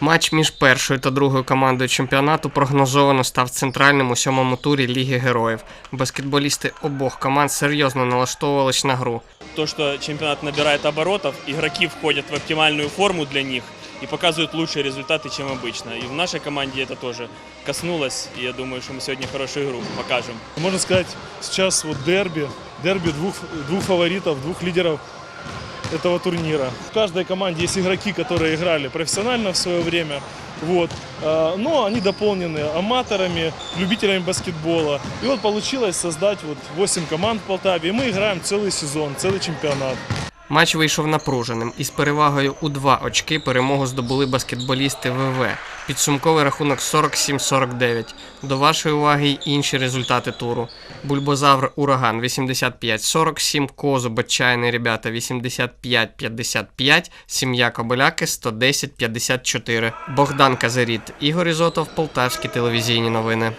Матч між першою та другою командою чемпіонату прогнозовано став центральним у сьомому турі Ліги Героїв. Баскетболісти обох команд серйозно налаштовувались на гру. То, что чемпионат набирает оборотов, игроки входят в оптимальную форму для них и показывают лучшие результаты, чем обычно. И в нашей команде это тоже коснулось, и я думаю, что мы сегодня хорошую игру покажем. Можно сказать, сейчас вот дерби, дерби двух, двух фаворитов, двух лидеров этого турнира. В каждой команде есть игроки, которые играли профессионально в свое время, вот, а, но они дополнены аматорами, любителями баскетбола. И вот получилось создать вот 8 команд в Полтаве, и мы играем целый сезон, целый чемпионат. Матч вийшов напруженим. Із перевагою у два очки перемогу здобули баскетболісти ВВ. Підсумковий рахунок 47-49. До вашої уваги й інші результати туру. Бульбозавр Ураган 85-47, Козуб Отчайні ребята 85-55, Сім'я Кобиляки 110-54. Богдан Казаріт, Ігор Ізотов, Полтавські телевізійні новини.